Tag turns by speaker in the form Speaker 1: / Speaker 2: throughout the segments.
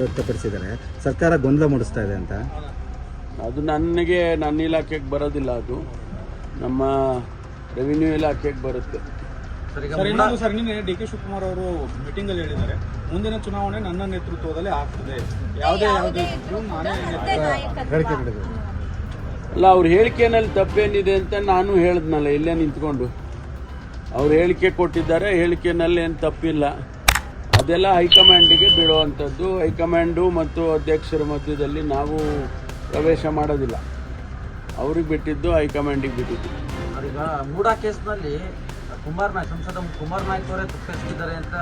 Speaker 1: ವ್ಯಕ್ತಪಡಿಸಿದ್ದಾರೆ. ಸರ್ಕಾರ ಗೊಂದಲ ಮೂಡಿಸ್ತಾ ಇದೆ ಅಂತ.
Speaker 2: ಅದು ನನಗೆ ನನ್ನ ಇಲಾಖೆಗೆ ಬರೋದಿಲ್ಲ ಅದು. ನಮ್ಮ ರೆವಿನ್ಯೂ ಇಲಾಖೆಗೆ ಬರುತ್ತೆ.
Speaker 3: ಸರ್
Speaker 4: ಸರ್ ಇನ್ನೊಂದು ಸರ್ ನಿನ್ನೆ ಡಿ ಕೆ ಶಿವಕುಮಾರ್ ಅವರು ಮೀಟಿಂಗ್ ಅಲ್ಲಿ ಹೇಳಿದ್ದಾರೆ. ಮುಂದಿನ ಚುನಾವಣೆ ನನ್ನ ನೇತೃತ್ವದಲ್ಲಿ ಆಗ್ತದೆ. ಯಾವುದೇ ಯಾವುದೇ ಇದ್ರೂ ನಾನೇ ನೇತೃತ್ವ
Speaker 2: ಅಲ್ಲ ಅವ್ರ ಹೇಳಿಕೆನಲ್ಲಿ ತಪ್ಪೇನಿದೆ ಅಂತ ನಾನು ಹೇಳಿದ್ನಲ್ಲ ಇಲ್ಲೇ ನಿಂತ್ಕೊಂಡು. ಅವ್ರು ಹೇಳಿಕೆ ಕೊಟ್ಟಿದ್ದಾರೆ ಹೇಳಿಕೆನಲ್ಲಿ ಏನು ತಪ್ಪಿಲ್ಲ. ಅದೆಲ್ಲ ಹೈಕಮಾಂಡಿಗೆ ಬೀಳುವಂಥದ್ದು ಹೈಕಮಾಂಡು ಮತ್ತು ಅಧ್ಯಕ್ಷರ ಮಧ್ಯದಲ್ಲಿ ನಾವು ಪ್ರವೇಶ ಮಾಡೋದಿಲ್ಲ. ಅವ್ರಿಗೆ ಬಿಟ್ಟಿದ್ದು ಹೈಕಮಾಂಡಿಗೆ ಬಿಟ್ಟಿದ್ದು.
Speaker 3: ಈಗ ಮೂಡಾ ಕೇಸ್ನಲ್ಲಿ ಕುಮಾರ್ ನಾಯ್ಕ್ ಸಂಸದ ಕುಮಾರ್ ನಾಯ್ಕ್ ಅವರೇ ತಪ್ಪಿಸಿದ್ದಾರೆ ಅಂತ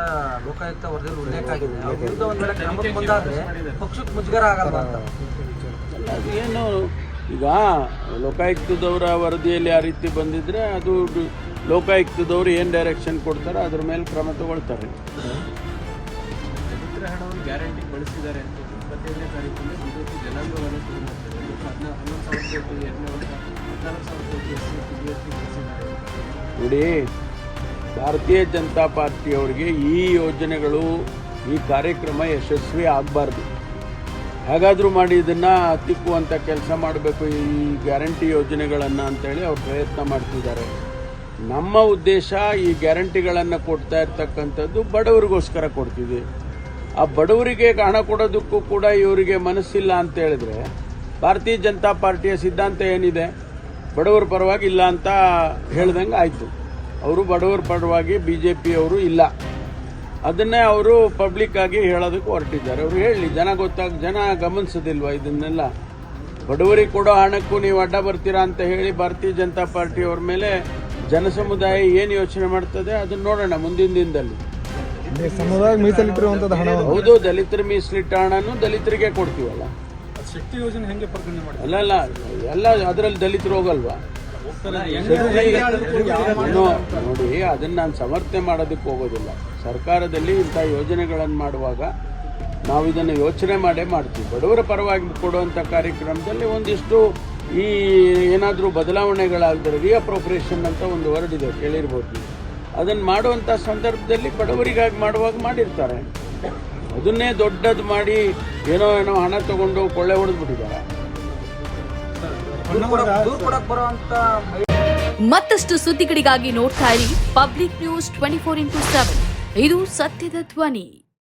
Speaker 3: ಲೋಕಾಯುಕ್ತ ವರದಿಯಲ್ಲಿ ಉಲ್ಲೇಖ ಆಗಿದೆ ವಿರುದ್ಧ ಒಂದು ವೇಳೆ ಕ್ರಮಕ್ಕೆ ಮುಂದಾದ್ರೆ ಪಕ್ಷಕ್ಕೆ ಮುಜುಗರ ಆಗಲ್ಲ ಅಂತ?
Speaker 2: ಏನು ಈಗ ಲೋಕಾಯುಕ್ತದವರ ವರದಿಯಲ್ಲಿ ಆ ರೀತಿ ಬಂದಿದ್ರೆ ಅದು ಲೋಕಾಯುಕ್ತದವರು ಏನು ಡೈರೆಕ್ಷನ್ ಕೊಡ್ತಾರೋ ಅದ್ರ ಮೇಲೆ ಕ್ರಮ ತಗೊಳ್ತಾರೆ.
Speaker 5: ಹಣವನ್ನು ಗ್ಯಾರಂಟಿ ಬಳಸಿದ್ದಾರೆ ಅಂತ ಇಪ್ಪತ್ತೈದನೇ ತಾರೀಕಿಂದ ಬಿಜೆಪಿ ಜನಾಂಗವನ್ನು ಶುರು ಮಾಡ್ತಾರೆ. ಹದಿನ ಹನ್ನೊಂದು ಸಾವಿರ ಕೋಟಿ, ಎರಡನೇ ವರ್ಷ ಹದಿನಾಲ್ಕು ಸಾವಿರ ಕೋಟಿ S C P S T ಬಳಸಿದ್ದಾರೆ
Speaker 2: ನೋಡಿ, ಭಾರತೀಯ ಜನತಾ ಪಾರ್ಟಿಯವರಿಗೆ ಈ ಯೋಜನೆಗಳು, ಈ ಕಾರ್ಯಕ್ರಮ ಯಶಸ್ವಿ ಆಗಬಾರ್ದು. ಹಾಗಾದರೂ ಮಾಡಿ ಇದನ್ನು ಹತ್ತಿಕ್ಕುವಂಥ ಕೆಲಸ ಮಾಡಬೇಕು, ಈ ಗ್ಯಾರಂಟಿ ಯೋಜನೆಗಳನ್ನು ಅಂತೇಳಿ ಅವ್ರು ಪ್ರಯತ್ನ ಮಾಡ್ತಿದ್ದಾರೆ. ನಮ್ಮ ಉದ್ದೇಶ ಈ ಗ್ಯಾರಂಟಿಗಳನ್ನು ಕೊಡ್ತಾ ಇರ್ತಕ್ಕಂಥದ್ದು ಬಡವರಿಗೋಸ್ಕರ ಕೊಡ್ತೀವಿ ಆ ಬಡವರಿಗೆ ಹಣ ಕೊಡೋದಕ್ಕೂ ಕೂಡ ಇವರಿಗೆ ಮನಸ್ಸಿಲ್ಲ ಅಂತ ಹೇಳಿದ್ರೆ ಭಾರತೀಯ ಜನತಾ ಪಾರ್ಟಿಯ ಸಿದ್ಧಾಂತ ಏನಿದೆ? ಬಡವರ ಪರವಾಗಿ ಇಲ್ಲ ಅಂತ ಹೇಳ್ದಂಗೆ ಆಯಿತು. ಅವರು ಬಡವರ ಪರವಾಗಿ ಬಿ ಜೆ ಪಿಯವರು ಇಲ್ಲ. ಅದನ್ನೇ ಅವರು ಪಬ್ಲಿಕ್ ಆಗಿ ಹೇಳೋದಕ್ಕೆ ಹೊರಟಿದ್ದಾರೆ. ಅವರು ಹೇಳಿ, ಜನ ಗೊತ್ತಾಗ ಜನ ಗಮನಿಸೋದಿಲ್ವ ಇದನ್ನೆಲ್ಲ? ಬಡವರಿಗೆ ಕೊಡೋ ಹಣಕ್ಕೂ ನೀವು ಅಡ್ಡ ಬರ್ತೀರಾ ಅಂತ ಹೇಳಿ ಭಾರತೀಯ ಜನತಾ ಪಾರ್ಟಿಯವ್ರ ಮೇಲೆ ಜನಸಮುದಾಯ ಏನು ಯೋಚನೆ ಮಾಡ್ತದೆ ಅದನ್ನ ನೋಡೋಣ ಮುಂದಿನ ದಿನದಲ್ಲಿ.
Speaker 1: ಸಮುದಾಯ ಮೀಸಲಿಟ್ಟಿರುವಂತದ್ದು ಹಣ
Speaker 2: ಹೌದು ದಲಿತರ ಮೀಸಲಿಟ್ಟ ಹಣನು ದಲಿತರಿಗೆ ಕೊಡ್ತೀವಲ್ಲ.
Speaker 4: ಶಕ್ತಿ ಯೋಜನೆ ಹೆಂಗೆ ಪರಿಗಣನೆ ಮಾಡಿ
Speaker 2: ಅಲ್ಲಲ್ಲ ಎಲ್ಲ ಅದರಲ್ಲಿ ದಲಿತರು ಹೋಗಲ್ವಾ? ನೋಡಿ ಅದನ್ನ ನಾನು ಸಮರ್ಥನೆ ಮಾಡೋದಕ್ಕೆ ಹೋಗೋದಿಲ್ಲ. ಸರ್ಕಾರದಲ್ಲಿ ಇಂಥ ಯೋಜನೆಗಳನ್ನು ಮಾಡುವಾಗ ನಾವು ಇದನ್ನು ಯೋಚನೆ ಮಾಡೇ ಮಾಡ್ತೀವಿ. ಬಡವರ ಪರವಾಗಿ ಕೊಡುವಂಥ ಕಾರ್ಯಕ್ರಮದಲ್ಲಿ ಒಂದಿಷ್ಟು ಈ ಏನಾದರೂ ರೀ ರಿಅಪ್ರೋಪ್ರಿಯೇಷನ್ ಅಂತ ಒಂದು ವರ್ಡ್ ಇದೆ ಕೇಳಿರ್ಬೋದು ನೀವು. ಅದನ್ನು ಮಾಡುವಂಥ ಸಂದರ್ಭದಲ್ಲಿ ಬಡವರಿಗಾಗಿ ಮಾಡುವಾಗ ಮಾಡಿರ್ತಾರೆ. ಅದನ್ನೇ ದೊಡ್ಡದು ಮಾಡಿ ಏನೋ ಏನೋ ಹಣ ತಗೊಂಡು ಕೊಳ್ಳೆ ಹೊಡೆದ್ಬಿಟ್ಟಿದ್ದಾರೆ.
Speaker 6: ಮತ್ತಷ್ಟು ಸುದ್ದಿಗಳಿಗಾಗಿ ನೋಡ್ತಾ ಇರಿ public news twenty four into seven. ಇದು ಸತ್ಯದ ಧ್ವನಿ.